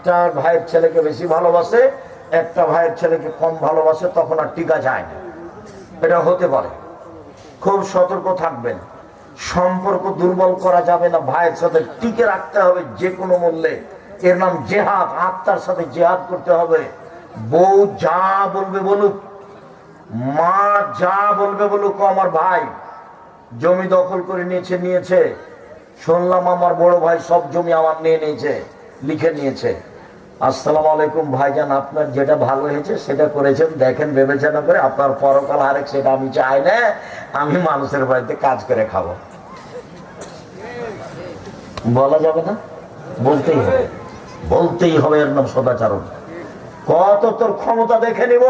একটা ভাইয়ের ছেলেকে বেশি ভালোবাসে, একটা ভাইয়ের ছেলেকে কম ভালোবাসে, তখন আর টিকা যায় না। এটা হতে পারে। খুব সতর্ক থাকবেন। সম্পর্ক দুর্বল করা যাবে না। ভাইয়ের সাথে টিকে রাখতে হবে যে কোনো মূল্যে। এর নাম জেহাদ। আত্মার সাথে জেহাদ করতে হবে। বউ যা বলবে বলুক, মা যা বলবে বলুক আমার ভাই। জমি দখল করে নিয়েছে নিয়েছে। শুনলাম আমার বড় ভাই সব জমি আমার নিয়ে নিয়েছে, লিখে নিয়েছে। আসসালামু আলাইকুম ভাইজান, আপনার যেটা ভালো হয়েছে সেটা করেছেন, দেখেন বিবেচনা করে আপনার পরকাল আরেক, সেটা আমি চাই না, আমি মানুষের বাড়িতে কাজ করে খাব। বলা যাবে না? বলতেই হবে। বলতেই হবে এর নাম সদাচারণ। কত তোর ক্ষমতা দেখে নিব?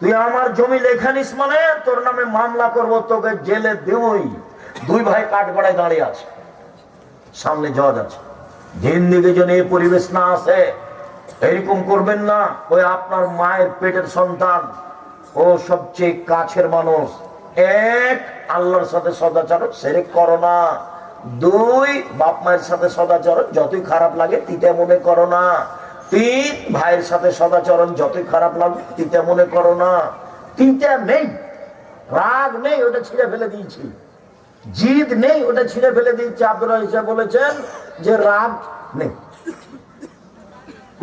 তুই আমার জমি লেখা নিস মানে তোর নামে মামলা করব, তোকে জেলে দেবই। দুই ভাই কাঠগড়ায় দাঁড়িয়ে আছে। সামনে জজ আছে। জিন্দিগি যেন এই পরিবেশ না আসে। এরকম করবেন না, ওই আপনার মায়ের পেটের সন্তান, ও সবচেয়ে কাছের মানুষ। এক, আল্লাহর সাথে সদাচরণ, সেরে করো না। দুই, বাপ মায়ের সাথে সদাচরণ, যতই খারাপ লাগে তিতে মনে করো না। তিন, ভাইয়ের সাথে সদাচরণ, যতই খারাপ লাগে তিতে মনে করো না। তিনটা নেই। রাগ নেই, ওটা ছিঁড়ে ফেলে দিয়েছি। জিদ নেই, ওটা ছিঁড়ে ফেলে দিয়েছে। আব্দুল হিসাব বলেছেন যে রাগ নেই।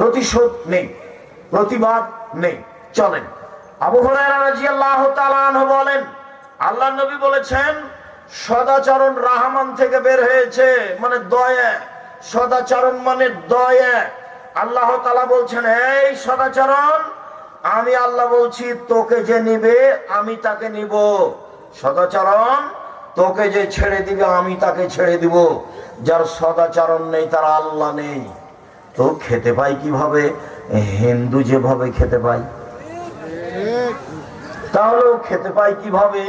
প্রতিশোধ নেই, প্রতিবাদ নেই। চলেন। আবু বলেন আল্লাহ নবী বলেছেন, সদাচরণ রাহমান থেকে বের হয়েছে মানে দয়া। সদাচরণ মানে দয়া। আল্লাহ তাআলা বলছেন, এই সদাচরণ, আমি আল্লাহ বলছি, তোকে যে নিবে, আমি তাকে নিব। সদাচরণ, তোকে যে ছেড়ে দিবে, আমি তাকে ছেড়ে দিব। যার সদাচরণ নেই, তার আল্লাহ নেই। তো খেতে পাই কীভাবে? হিন্দু যেভাবে খেতে পাই। তাহলেও খেতে পাই কীভাবে?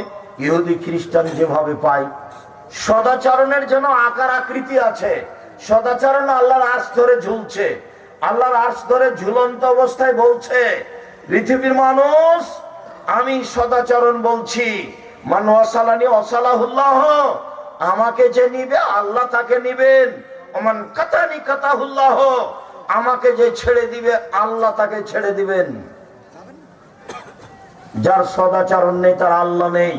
ইহুদি, খ্রিস্টান যেভাবে পাই। সদাচরণের জন্য আকার আকৃতি আছে। সদাচরণ আল্লাহর আশ ধরে ঝুলছে। আল্লাহর আশ ধরে ঝুলন্ত অবস্থায় বলছে, পৃথিবীর মানুষ, আমি সদাচরণ বলছি। মান অসালানি অসালাহুল্লাহ আমাকে যে নিবে, আল্লাহ তাকে নিবেন। ওমান কাতানি কাতাহুল্লাহ, আমাকে যে ছেড়ে দিবে, আল্লাহ তাকে ছেড়ে দিবেন। যার সদাচরণ নেই, তার আল্লাহ নেই।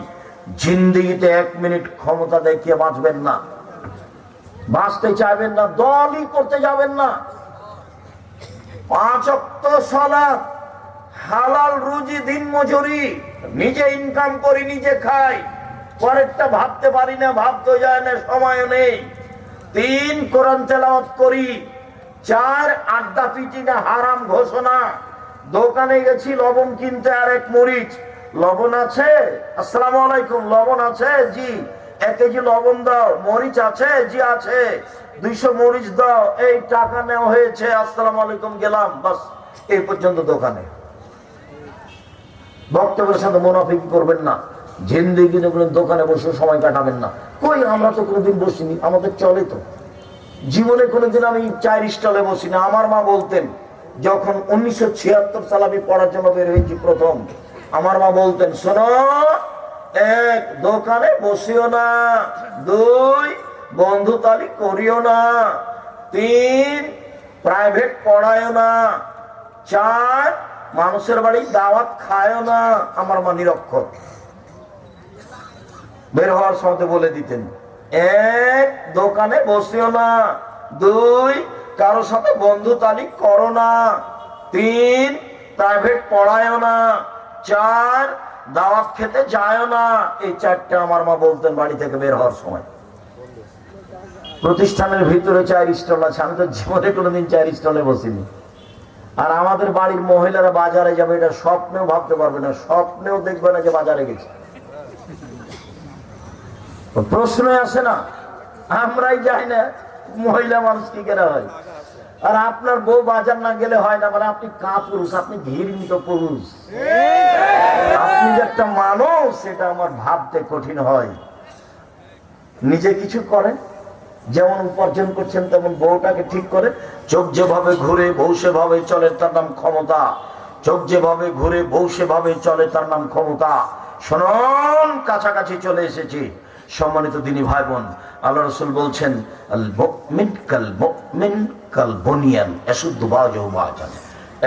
জিন্দিগিতে এক মিনিট ক্ষমতা দেখিয়ে বাঁচবেন না। বাঁচতে চাইবেন না, দলই করতে যাবেন না। পাঁচ অক্ত সালাত, হালাল রুজি দিন মজুরি নিজে ইনকাম করি, নিজে খাই। পরেরটা ভাবতে পারি না ভাবতে যায় না সময় নেই। তিন কোরআন তেলাওয়াত করি, চার আড্ডা পিটি না হারাম ঘোষণা। দোকানে গেছি, লবণ কিনতে আর এক মরিচ। লবণ আছে? আসসালামু আলাইকুম, লবণ আছে? জি। এক কেজি লবণ দাও, মরিচ আছে? জি, আছে। দুইশো মরিচ দাও, এই টাকা নেওয়া হয়েছে, আসসালামু আলাইকুম, গেলাম, বাস, এই পর্যন্ত দোকানে। বক্তব্যের সাথে মুনাফিকি করবেন না। জিন্দিগি কোনো দোকানে বসে সময় কাটাবেন না। কই, আমরা তো কোনোদিন বসিনি, আমাদের চলে তো। জীবনে কোনোদিন আমি চার স্টলে বসি না আমার মা বলতেন, যখন উনিশশো ছিয়াত্তর সাল আমি পড়ার জন্য বের হয়েছি প্রথম, আমার মা বলতেন, শোনো, এক দোকানে বসিও না, দুই বন্ধু তালি করিও না, তিন প্রাইভেট পড়ায়ও না, চার মানুষের বাড়ি দাওয়াত খায়ও না। আমার মা নিরক্ষর। বের হওয়ার সময় বলে দিতেন। এক দোকানে বসিও না। দুই, কারও সাথে বন্ধু তালিক করো না। তিন প্রাইভেট পড়ায়ও না। চার, দাওয়াত খেতে যায়ও না। এই চারটা আমার মা বলতেন বাড়ি থেকে বের হওয়ার সময়। প্রতিষ্ঠানের ভিতরে চার স্টল আছে। আমি তো জীবনে কোনোদিন চার স্টলে বসিনি। আর আমাদের বাড়ির মহিলারা বাজারে যাবে, এটা স্বপ্নেও ভাবতে পারবে না। স্বপ্নেও দেখবে না যে বাজারে গেছে। প্রশ্ন আসে না। আমরাই যাই না মহিলা মানুষ কি করে হয়। আর আপনার বউ বাজার না গেলে হয় না মানে আপনি কা পুরুষ আপনি ঘৃণিত পুরুষ। আপনি যে একটা মানুষ, সেটা আমার ভাবতে কঠিন হয়। নিজে কিছু করেন, যেমন উপার্জন করছেন তেমন বউটাকে ঠিক করে চোখ যেভাবে ঘুরে বউ সেভাবে চলে, তার নাম ক্ষমতা। চোখ যেভাবে ঘুরে বউ সেভাবে চলে, তার নাম ক্ষমতা। শোনন, কাছাকাছি চলে এসেছি। সম্মানিত দিনী ভাই বোন আল্লাহ রসুল বলছেন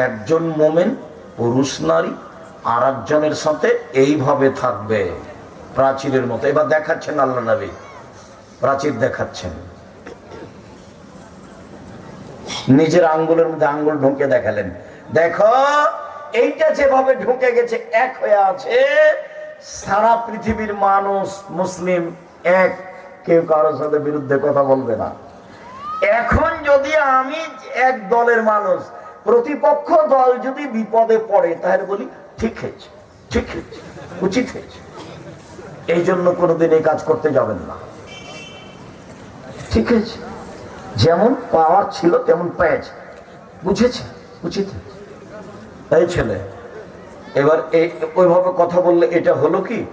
একজন মোমেন, পুরুষ, নারী আর একজনের সাথে এইভাবে থাকবে, প্রাচীরের মতো। এবার দেখাচ্ছেন আল্লাহ নবী, প্রাচীর দেখাচ্ছেন। নিজের আঙ্গুলের মধ্যে আঙ্গুল ঢুকে দেখালেন। দেখো, এইটা যেভাবে ঢুকে গেছে, এক হয়ে আছে সারা পৃথিবীর মানুষ মুসলিম, এক, কেউ কারোর সাথে বিরুদ্ধে কথা বলবে না। এখন যদি আমি এক দলের মানুষ, প্রতিপক্ষ দল যদি বিপদে পড়ে, তাহলে বলি, ঠিক হয়েছে ঠিক হয়েছে, উচিত হয়েছে। এই জন্য কোনোদিন এই কাজ করতে যাবেন না। ঠিক আছে? যেমন পাওয়ার ছিল, তেমন পেয়েছে। বুঝেছে? উচিত। এই ছেলে এবার ওইভাবে কথা বললে এটা হলো কি?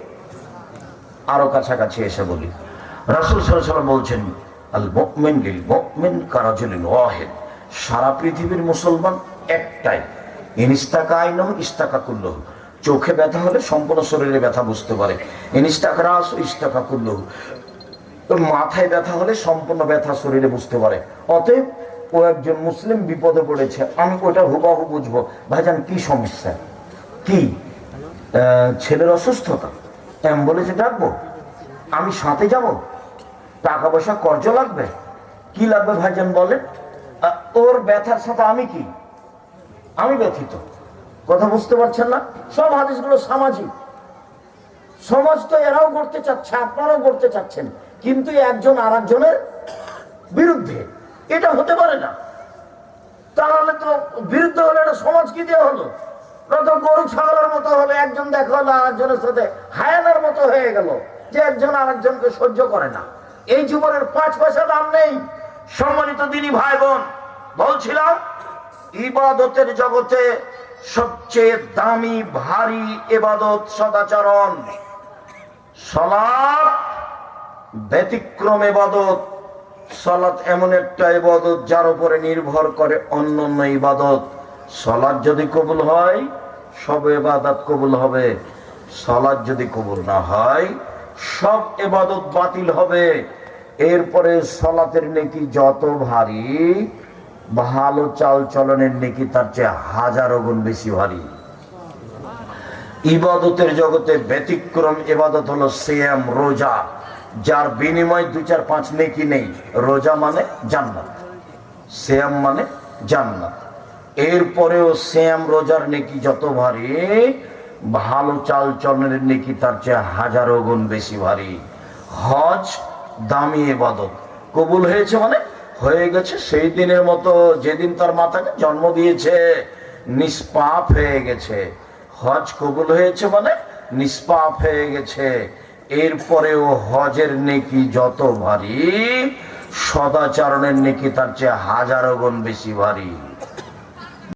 আরও কাছাকাছি এসে বলি। রাসুল সাল্লাম বলছেন সারা পৃথিবীর মুসলমান একটাই। ইস্তাকা চোখে ব্যথা হলে সম্পূর্ণ শরীরে ব্যথা বুঝতে পারে। ইনিস্তাকা রাস ইস্তাকা মাথায় ব্যথা হলে সম্পূর্ণ ব্যথা শরীরে বুঝতে পারে। অতএব ও একজন মুসলিম বিপদে পড়েছে, আমি ওটা হুবাহু বুঝব। ভাইজান, কি সমস্যা? কি? ছেলের অসুস্থতা। অ্যাম্বুলেন্সে ডাকবো। আমি সাথে যাব। টাকা পয়সা কর্জ লাগবে? কি লাগবে ভাইজান বলেন ওর ব্যথার সাথে আমি কি? আমি ব্যথিত। কথা বুঝতে পারছেন না? সব হাদিসগুলো সামাজিক। সমাজ তো এরাও করতে চাচ্ছে, আপনারাও করতে চাচ্ছেন। কিন্তু একজন আর একজনের বিরুদ্ধে এটা হতে পারে না। তাহলে তো বিরুদ্ধে হলে এটা সমাজ কি দেওয়া হলো? গরু মতো একজন সাথে হায়ানার মতো হয়ে গেল, যে একজন সহ্য করে না। এই জীবনের পাঁচ পয়সা দাম নেই। সম্মানিত ভাই বোন বলছিলাম, ইবাদতের জগতে সবচেয়ে দামি, ভারী এবাদত সদাচরণ সলাপ ব্যতিক্রম এবাদত সলাৎ এমন একটা ইবাদত যার উপরে নির্ভর করে অন্য অন্য ইবাদত। সলাৎ যদি কবুল হয়, সব এবাদত কবুল হবে। সলাৎ যদি কবুল না হয়, সব এবাদত বাতিল হবে। এরপরে সলাতের নেকি যত ভারী, ভালো চাল চলনের নেকি তার চেয়ে হাজারো গুণ বেশি ভারী। ইবাদতের জগতে ব্যতিক্রম ইবাদত হলো সিয়াম, রোজা, যার বিনিময় দু চার পাঁচ নেকি নেই। রোজা মানে জান্নাত। সিয়াম মানে জান্নাত। এরপরেও শ্যাম রোজার নেকি যত ভারী, ভালো চাল চলনের নেকি তার চেয়ে হাজারো গুণ বেশি ভারী। হজ, দামি এবাদত। কবুল হয়েছে মানে? হয়ে গেছে। সেই দিনের মতো যেদিন তার মাতাকে জন্ম দিয়েছে, নিষ্পাপ হয়ে গেছে। হজ কবুল হয়েছে মানে? নিষ্পাপ হয়ে গেছে। এরপরেও হজের নেকি যত ভারী, সদাচরণের নেকি তার চেয়ে হাজারো গুণ বেশি ভারী।